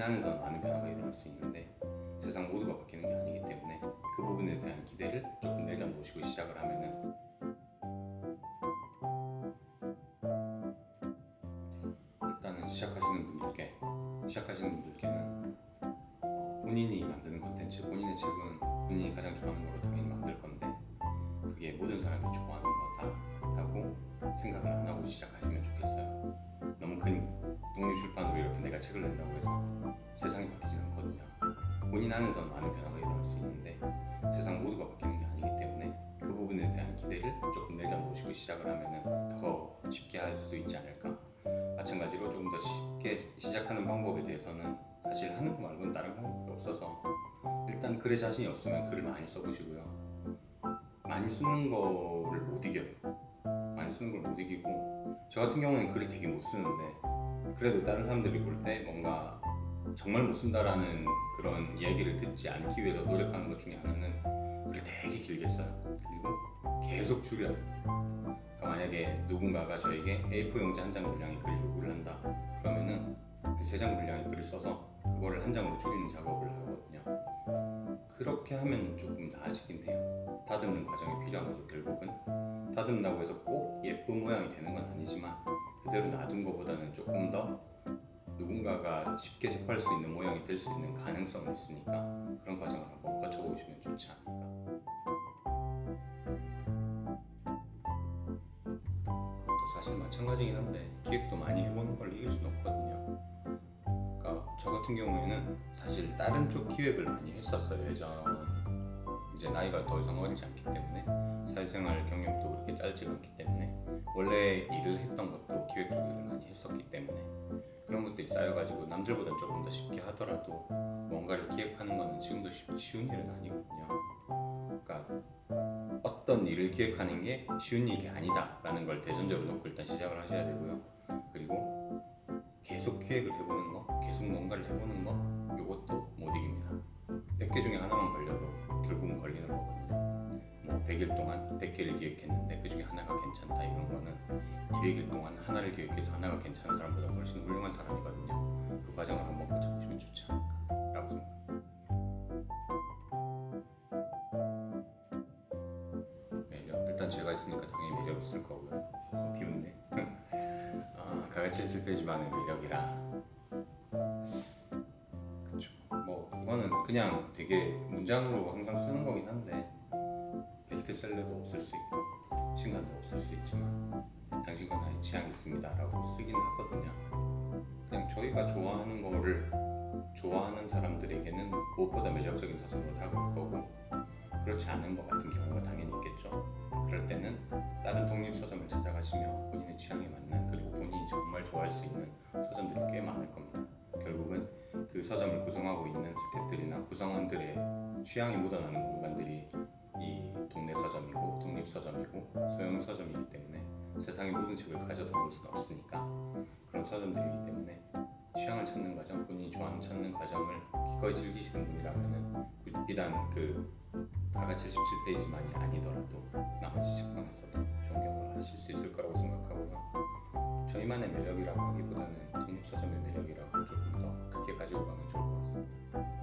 안에서 많은 변화가 일어날 수 있는데 세상 모두가 바뀌는 게 아니기 때문에 그 부분에 대한 기대를 조금 내려놓으시고 시작을 하면은 일단은 시작하시는 분들께 시작하시는 분들께는 어, 본인이 만드는 컨텐츠, 본인의 책은 본인이 가장 좋아하는 걸로 당연히 만들 건데 그게 모든 사람이 좋아하는 거다라고 생각을 안 하고 시작하시면 책을 낸다고 해서 세상이 바뀌지는 않거든요. 본인 안에서 많은 변화가 일어날 수 있는데 세상 모두가 바뀌는 게 아니기 때문에 그 부분에 대한 기대를 조금 내려놓으시고 시작을 하면은 더 쉽게 할수 있지 않을까. 마찬가지로 조금 더 쉽게 시작하는 방법에 대해서는 사실 하는 거 말고는 다른 방법이 없어서 일단 글에 자신이 없으면 글을 많이 써보시고요. 많이 쓰는 거를 못 이겨요. 많이 쓰는 걸 못 이기고 저 같은 경우는 글을 되게 못 쓰는데 그래도 다른 사람들이 볼 때 뭔가 정말 못 쓴다라는 그런 얘기를 듣지 않기 위해서 노력하는 것 중에 하나는 글을 되게 길게 써요. 그리고 계속 줄여요. 그러니까 만약에 누군가가 저에게 A4 용지 한 장 분량의 글을 요구를 한다. 그러면은 그 세 장 분량의 글을 써서 그거를 한 장으로 줄이는 작업을 하거든요. 그렇게 하면 조금 나아지긴 해요. 다듬는 과정이 필요한 거죠, 결국은. 다듬는다고 해서 꼭 예쁜 모양이 되는 건 아니지만 그대로 놔둔 것보다는 조금 더 누군가가 쉽게 접할 수 있는 모양이 될 수 있는 가능성이 있으니까 그런 과정을 한번 거쳐보시면 좋지 않을까. 그것도 사실 마찬가지긴 한데 기획도 많이 해보는 걸 이길 수는 없거든요. 같은 경우에는 사실 다른 쪽 기획을 많이 했었어요 예전 이제 나이가 더 이상 어리지 않기 때문에 사회생활 경력도 그렇게 짧지 않기 때문에 원래 일을 했던 것도 기획 쪽 일을 많이 했었기 때문에 그런 것들이 쌓여가지고 남들보다 조금 더 쉽게 하더라도 뭔가를 기획하는 거는 지금도 쉽- 쉬운 일은 아니거든요. 그러니까 어떤 일을 기획하는 게 쉬운 일이 아니다라는 걸 대전제로 놓고 일단 시작을 하셔야 되고요. 그리고 계속 기획을 계속 뭔가를 해보는 거, 이것도 못 이깁니다. 100개 중에 하나만 걸려도 결국은 걸리는 거거든요. 뭐 100일 동안 100개를 기획했는데 그 중에 하나가 괜찮다 이런 거는 200일 동안 하나를 기획해서 하나가 괜찮은 사람보다 훨씬 훌륭한 사람이거든요. 그 과정을 한번 거쳐보시면 좋지 않을까 라고 생각합니다. 매력 일단 제가 있으니까 당연히 매력 있을 거고요. 어, 비웃네. 아, 가가치 7페이지만의 매력이라. 그쵸. 뭐 이거는 그냥 되게 문장으로 항상 쓰는 거긴 한데 베스트셀러도 없을 수 있고 신간도 없을 수 있지만 당신과 나의 취향이 있습니다라고 쓰기는 하거든요. 그냥 저희가 좋아하는 거를 좋아하는 사람들에게는 무엇보다 매력적인 서점으로 다가올 거고 그렇지 않은 것 같은 경우가 당연히 있겠죠. 그럴 때는 다른 독립 서점을 찾아가시며 본인의 취향에 맞는 그리고 본인이 정말 좋아할 수 있는 서점들이 꽤 많을 겁니다. 결국은 그 서점을 구성하고 있는 스태프들이나 구성원들의 취향이 묻어나는 공간들이 이 동네 서점이고 독립 서점이고 소형 서점이기 때문에 세상의 모든 책을 가져다 놓을 수는 없으니까 그런 서점들이기 때문에 취향을 찾는 과정, 본인이 좋아하는 찾는 과정을 기꺼이 즐기시는 분이라면은 그- 비단 그 가가 77페이지만이 아니더라도 나머지 책방에서도 존경을 하실 수 있을 거라고 생각하고요. 저희만의 매력이라고 하기보다는 독립 서점의 매력이라고 조금 더 크게 가지고 가면 좋을 것 같습니다.